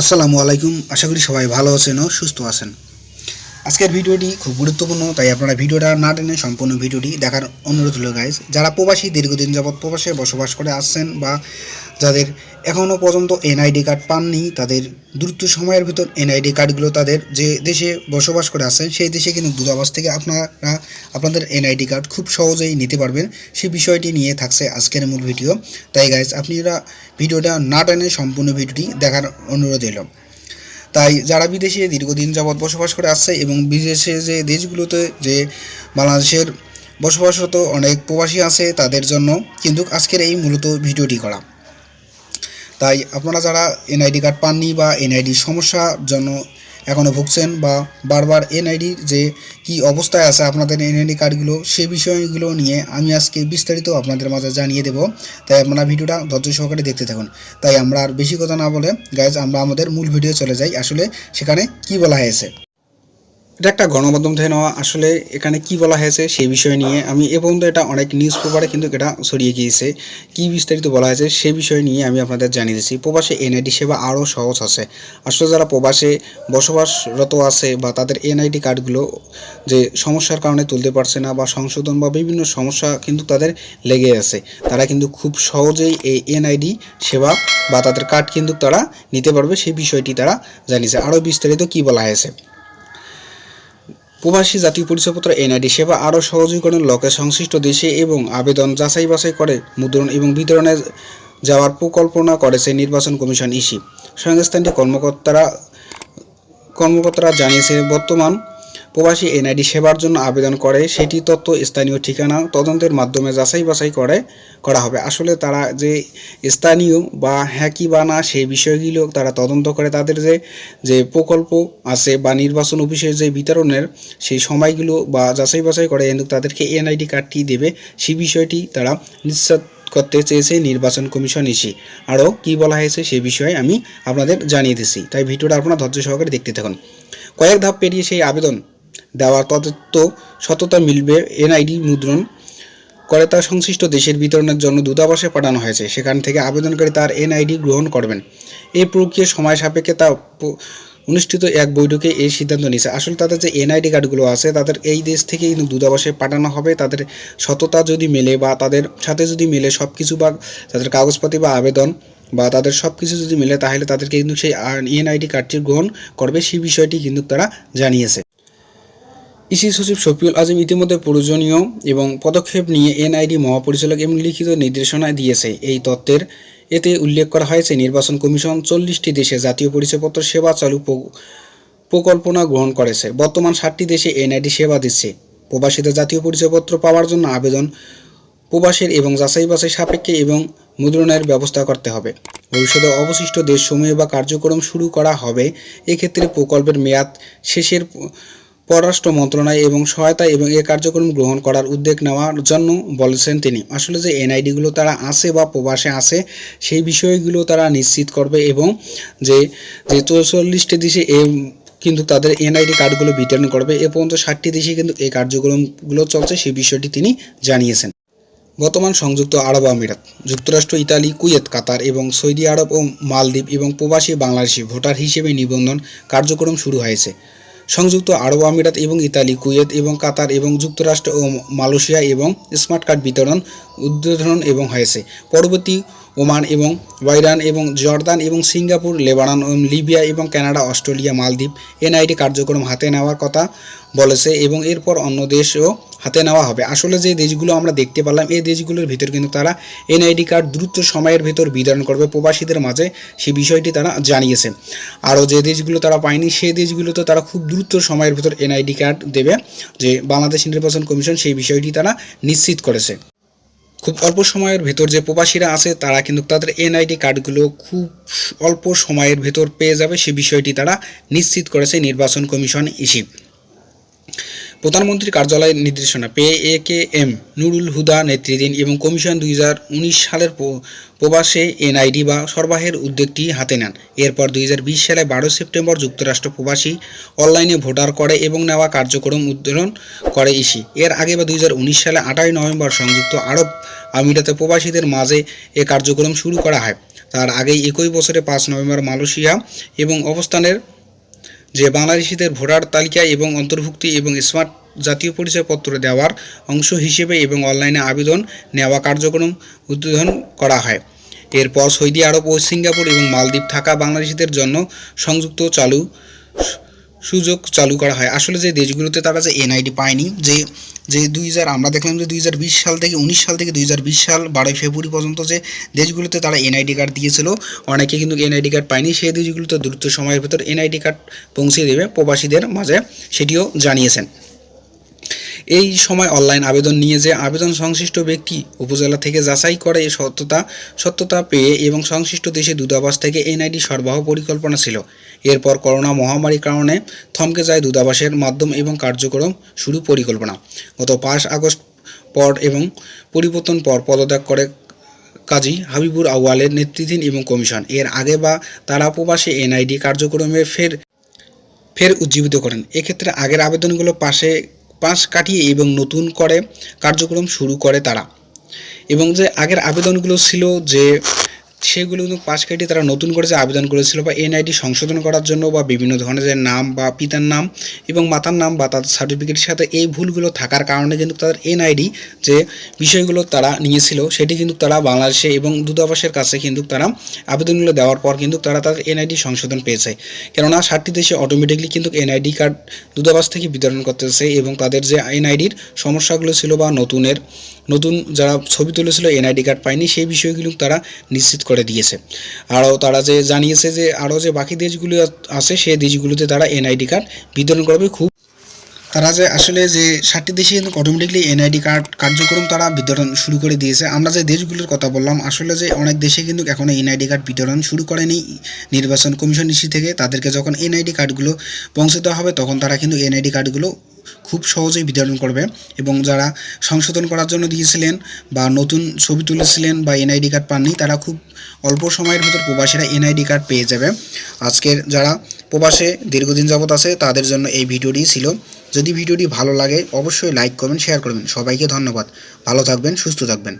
আসসালামু আলাইকুম। আশা করি সবাই ভালো আছেন ও সুস্থ আছেন। আজকের ভিডিওটি খুব গুরুত্বপূর্ণ, তাই আপনারা ভিডিওটা না টেনে সম্পূর্ণ ভিডিওটি দেখার অনুরোধ হলো গাইজ যারা প্রবাসী, দীর্ঘদিন যাবৎ প্রবাসে বসবাস করে আসছেন বা যাদের এখনও পর্যন্ত এনআইডি কার্ড পাননি, তাদের দ্রুত সময়ের ভিতর এনআইডি কার্ডগুলো তাদের যে দেশে বসবাস করে আসছেন, সেই দেশে কিন্তু দূতাবাস থেকে আপনারা আপনাদের এনআইডি কার্ড খুব সহজেই নিতে পারবেন। সেই বিষয়টি নিয়ে থাকছে আজকের মূল ভিডিও। তাই গাইজ আপনারা ভিডিওটা না টেনে সম্পূর্ণ ভিডিওটি দেখার অনুরোধ এলো তাই যারা বিদেশে দীর্ঘদিন যাবৎ বসবাস করে আসছে এবং বিদেশে যে দেশগুলোতে যে বাংলাদেশের বসবাসরত অনেক প্রবাসী আছে তাদের জন্য কিন্তু আজকের এই মূলত ভিডিওটি করা। তাই আপনারা যারা এনআইডি কার্ড পাননি বা এনআইডি সমস্যার জন্য এখনও ভুগছেন বা বারবার এনআইডির যে কি অবস্থায় আছে আপনাদের এনআইডি কার্ডগুলো, সে বিষয়গুলো নিয়ে আমি আজকে বিস্তারিত আপনাদের মাঝে জানিয়ে দেব। তাই আপনারা ভিডিওটা ধৈর্য সহকারে দেখতে থাকুন। তাই আমরা আর বেশি কথা না বলে গাইজ আমরা আমাদের মূল ভিডিও চলে যাই। আসলে সেখানে কি বলা হয়েছে? এটা একটা গণমাধ্যম থেকে নেওয়া। আসলে এখানে কি বলা হয়েছে সেই বিষয় নিয়ে আমি এ পর্যন্ত এটা অনেক নিউজ পেপারে কিন্তু এটা ছড়িয়ে গিয়েছে। কি বিস্তারিত বলা হয়েছে সেই বিষয় নিয়ে আমি আপনাদের জানিয়ে দিচ্ছি। প্রবাসে এনআইডি সেবা আরও সহজ আছে। আসলে যারা প্রবাসে বসবাসরত আছে বা তাদের এনআইডি কার্ডগুলো যে সমস্যার কারণে তুলতে পারছে না বা সংশোধন বা বিভিন্ন সমস্যা কিন্তু তাদের লেগে আছে, তারা কিন্তু খুব সহজেই এই এনআইডি সেবা বা তাদের কার্ড কিন্তু তারা নিতে পারবে সেই বিষয়টি তারা জানিয়েছে। আরও বিস্তারিত কি বলা হয়েছে? প্রবাসী জাতীয় পরিচয়পত্র, এনআইডি সেবা আরও সহজীকরণের লক্ষ্যে সংশ্লিষ্ট দেশে এবং আবেদন যাচাই বাছাই করে মুদ্রণ এবং বিতরণে যাওয়ার পরিকল্পনা করেছে নির্বাচন কমিশন ইসি। সংস্থানটি কর্মকর্তারা কর্মকর্তারা জানিয়েছে বর্তমান প্রবাসী এনআইডি সেবার জন্য আবেদন করে, সেটি তথ্য স্থানীয় ঠিকানা তদন্তের মাধ্যমে যাচাই বাছাই করে, করা হবে। আসলে তারা যে স্থানীয় বা হ্যাঁ কি বা না, সেই বিষয়গুলো তারা তদন্ত করে। তাদের যে যে প্রকল্প আছে বা নির্বাচন অফিসের যে বিতরণের সেই সময়গুলো বা যাচাই বাছাই করে কিন্তু তাদেরকে এনআইডি কার্ডটি দেবে, সেই বিষয়টি তারা নিশ্চিত করতে চেয়েছে নির্বাচন কমিশন ইসি আরও কি বলা হয়েছে সে বিষয়ে আমি আপনাদের জানিয়ে দিচ্ছি। তাই ভিডিওটা আপনারা ধৈর্য সহকারে দেখতে থাকুন। কয়েক ধাপ পেরিয়ে সেই আবেদন দেওয়ার তদত্ত সততা মিলবে এনআইডি মুদ্রণ করে তার সংশ্লিষ্ট দেশের বিতরণের জন্য দূতাবাসে পাঠানো হয়েছে। সেখান থেকে আবেদনকারী তার এনআইডি গ্রহণ করবেন। এই প্রক্রিয়া সময় সাপেক্ষে তা অনুষ্ঠিত এক বৈঠকে এই সিদ্ধান্ত নিয়েছে। আসলে তাদের যে এনআইডি কার্ডগুলো আছে, তাদের এই দেশ থেকে কিন্তু দূতাবাসে পাঠানো হবে। তাদের সততা যদি মেলে বা তাদের সাথে যদি মেলে সব কিছু বা তাদের কাগজপাতি বা আবেদন বা তাদের সব কিছু যদি মেলে, তাহলে তাদেরকে কিন্তু সেই এনআইডি কার্ডটি গ্রহণ করবে। সেই বিষয়টি কিন্তু তারা জানিয়েছে। ইসি সচিব শফিউল আজম ইতিমধ্যে প্রয়োজনীয় এবং পদক্ষেপ নিয়ে এনআইডি মহাপরিচালক এবং লিখিত নির্দেশনা দিয়েছে। এই তত্ত্বের এতে উল্লেখ করা হয়েছে, নির্বাচন কমিশন চল্লিশটি দেশে জাতীয় পরিচয়পত্র সেবা চালু প্রকল্পনা গ্রহণ করেছে। বর্তমান ষাটটি দেশে এনআইডি সেবা দিচ্ছে। প্রবাসীদের জাতীয় পরিচয়পত্র পাওয়ার জন্য আবেদন প্রবাসের এবং যাচাই বাছাই সাপেক্ষে এবং মুদ্রণের ব্যবস্থা করতে হবে। ভবিষ্যতে অবশিষ্ট দেশসমূহে বা কার্যক্রম শুরু করা হবে, এক্ষেত্রে প্রকল্পের মেয়াদ শেষের পররাষ্ট্র মন্ত্রণালয় এবং সহায়তা এবং এ কার্যক্রম গ্রহণ করার উদ্যোগ নেওয়ার জন্য বলেছেন তিনি। আসলে যে এনআইডিগুলো তারা আছে বা প্রবাসে আছে, সেই বিষয়গুলো তারা নিশ্চিত করবে এবং যে যে চৌচল্লিশটি দেশে এ কিন্তু তাদের এনআইডি কার্ডগুলো বিতরণ করবে, এ পর্যন্ত ষাটটি দেশে কিন্তু এই কার্যক্রমগুলো চলছে, সেই বিষয়টি তিনি জানিয়েছেন। বর্তমান সংযুক্ত আরব আমিরাত, যুক্তরাষ্ট্র, ইতালি, কুয়েত, কাতার এবং সৌদি আরব ও মালদ্বীপ এবং প্রবাসী বাংলাদেশি ভোটার হিসেবে নিবন্ধন কার্যক্রম শুরু হয়েছে। সংযুক্ত আরব আমিরাত এবং ইতালি, কুয়েত এবং কাতার এবং যুক্তরাষ্ট্র ও মালয়েশিয়া এবং স্মার্ট কার্ড বিতরণ, উদ্বোধন এবং হয়েছে। পরবর্তী ওমান এবং বাইরান এবং জর্দান এবং সিঙ্গাপুর, লেবানন এবং লিবিয়া এবং কানাডা, অস্ট্রেলিয়া, মালদ্বীপ এনআইডি কার্যক্রম হাতে নেওয়ার কথা বলেছে এবং এরপর অন্য দেশও হাতে নেওয়া হবে। আসলে যে দেশগুলো আমরা দেখতে পেলাম, এই দেশগুলোর ভিতর কিন্তু তারা এনআইডি কার্ড দ্রুত সময়ের ভিতর বিতরণ করবে প্রবাসীদের মাঝে সেই বিষয়টি তারা জানিয়েছে। আরও যে দেশগুলো তারা পায়নি সেই দেশগুলোতে তারা খুব দ্রুত সময়ের ভিতর এনআইডি কার্ড দেবে, যে বাংলাদেশ নির্বাচন কমিশন সেই বিষয়টি তারা নিশ্চিত করেছে। খুব অল্প সময়ের ভেতর যে প্রবাসীরা আছে, তারা কিন্তু তাদের এনআইডি কার্ডগুলো খুব অল্প সময়ের ভেতর পেয়ে যাবে। সে বিষয়টি তারা নিশ্চিত করেছে নির্বাচন কমিশন ইসি প্রধানমন্ত্রীর কার্যালয়ের নির্দেশনা পেয়ে এ কে এম, নুরুল হুদা নেতৃত্বাধীন এবং কমিশন দুই হাজার উনিশ সালের প্রবাসে এনআইডি বা সরবরাহের উদ্যোগটি হাতে নেন। এরপর দুই হাজার বিশ সালে বারো সেপ্টেম্বর যুক্তরাষ্ট্র প্রবাসী অনলাইনে ভোটার করে এবং নেওয়া কার্যক্রম উদ্বোধন করে ইসি। এর আগে বা দুই হাজার উনিশ সালে আঠারোই নভেম্বর সংযুক্ত আরব আমিরাতে প্রবাসীদের মাঝে এ কার্যক্রম শুরু করা হয়। তার আগেই একই বছরে পাঁচ নভেম্বর মালয়েশিয়া এবং অবস্থানের যে বাংলাদেশিদের ভোটার তালিকা এবং অন্তর্ভুক্তি এবং স্মার্ট জাতীয় পরিচয়পত্র দেওয়ার অংশ হিসেবে এবং অনলাইনে আবেদন নেওয়া কার্যক্রম উদ্বোধন করা হয়। এরপর সৌদি আরব ও সিঙ্গাপুর এবং মালদ্বীপ থাকা বাংলাদেশিদের জন্য সংযুক্ত চালু সুযোগ চালু করা হয়। আসলে যে দেশগুলোতে তারা যে এনআইডি পায়নি, যে যে দুই হাজার, আমরা দেখলাম যে দুই হাজার বিশ সাল থেকে, উনিশ সাল থেকে দুই হাজার বিশ সাল বারোই ফেব্রুয়ারি পর্যন্ত যে দেশগুলোতে তারা এনআইডি কার্ড দিয়েছিল, অনেকে কিন্তু এনআইডি কার্ড পায়নি, সেই দেশগুলোতে দ্রুত সময়ের ভেতর এনআইডি কার্ড পৌঁছে দেবে প্রবাসীদের মাঝে, সেটিও জানিয়েছেন। এই সময় অনলাইন আবেদন নিয়ে যে আবেদন সংশ্লিষ্ট ব্যক্তি উপজেলা থেকে যাচাই করে সত্যতা সত্যতা পেয়ে এবং সংশ্লিষ্ট দেশে দূতাবাস থেকে এনআইডি সরবরাহ পরিকল্পনা ছিল। এরপর করোনা মহামারীর কারণে থমকে যায় দূতাবাসের মাধ্যম এবং কার্যক্রম শুরু পরিকল্পনা। গত পাঁচ আগস্ট পর এবং পরিবর্তন পর পদত্যাগ করে কাজী হাবিবুর আউয়ালের নেতৃত্বাধীন এবং কমিশন। এর আগে বা তারা প্রবাসী এনআইডি কার্যক্রমে ফের ফের উজ্জীবিত করেন। এক্ষেত্রে আগের আবেদনগুলো পাশে পাশ কাটিয়ে এবং নতুন করে কার্যক্রম শুরু করে তারা। এবং যে আগের আবেদনগুলো ছিল যে সেগুলো কিন্তু পাশ কাটিয়ে তারা নতুন করে যে আবেদন করেছিল বা এনআইডি সংশোধন করার জন্য বা বিভিন্ন ধরনের যে নাম বা পিতার নাম এবং মাতার নাম বা তাদের সার্টিফিকেটের সাথে এই ভুলগুলো থাকার কারণে কিন্তু তাদের এনআইডি যে বিষয়গুলো তারা নিয়েছিল, সেটি কিন্তু তারা বাংলাদেশে এবং দূতাবাসের কাছে কিন্তু তারা আবেদনগুলো দেওয়ার পর কিন্তু তারা তাদের এনআইডি সংশোধন পেয়েছে। কেননা সাতটি দেশে অটোমেটিকলি কিন্তু এনআইডি কার্ড দূতাবাস থেকে বিতরণ করতেছে এবং তাদের যে এনআইডির সমস্যাগুলো ছিল বা নতুনের, নতুন যারা ছবি তুলেছিল এনআইডি কার্ড পায়নি, সেই বিষয়গুলো তারা নিশ্চিত করে দিয়েছে। আরও তারা যে জানিয়েছে যে, আরও যে বাকি দেশগুলো আছে, সেই দেশগুলোতে তারা এনআইডি কার্ড বিতরণ করবে। খুব তারা যে আসলে যে ষাটটি দেশে কিন্তু অটোমেটিকলি এনআইডি কার্ড কার্যক্রম তারা বিতরণ শুরু করে দিয়েছে। আমরা যে দেশগুলোর কথা বললাম, আসলে যে অনেক দেশে কিন্তু এখনও এনআইডি কার্ড বিতরণ শুরু করেনি। নির্বাচন কমিশন ইসি থেকে তাদেরকে যখন এনআইডি কার্ডগুলো পৌঁছে দেওয়া হবে, তখন তারা কিন্তু এনআইডি কার্ডগুলো খুব সহজেই বিতরণ করবে এবং যারা সংশোধন করার জন্য দিয়েছিলেন বা নতুন ছবি তুলেছিলেন বা এনআইডি কার্ড পাননি, তারা খুব অল্প সময়ের ভিতর প্রবাসীরা এনআইডি কার্ড পেয়ে যাবে। আজকের যারা প্রবাসে দীর্ঘদিন যাবত আছে, তাদের জন্য এই ভিডিওটি ছিল। যদি ভিডিওটি ভালো লাগে, অবশ্যই লাইক করবেন শেয়ার করবেন। সবাইকে ধন্যবাদ। ভালো থাকবেন, সুস্থ থাকবেন।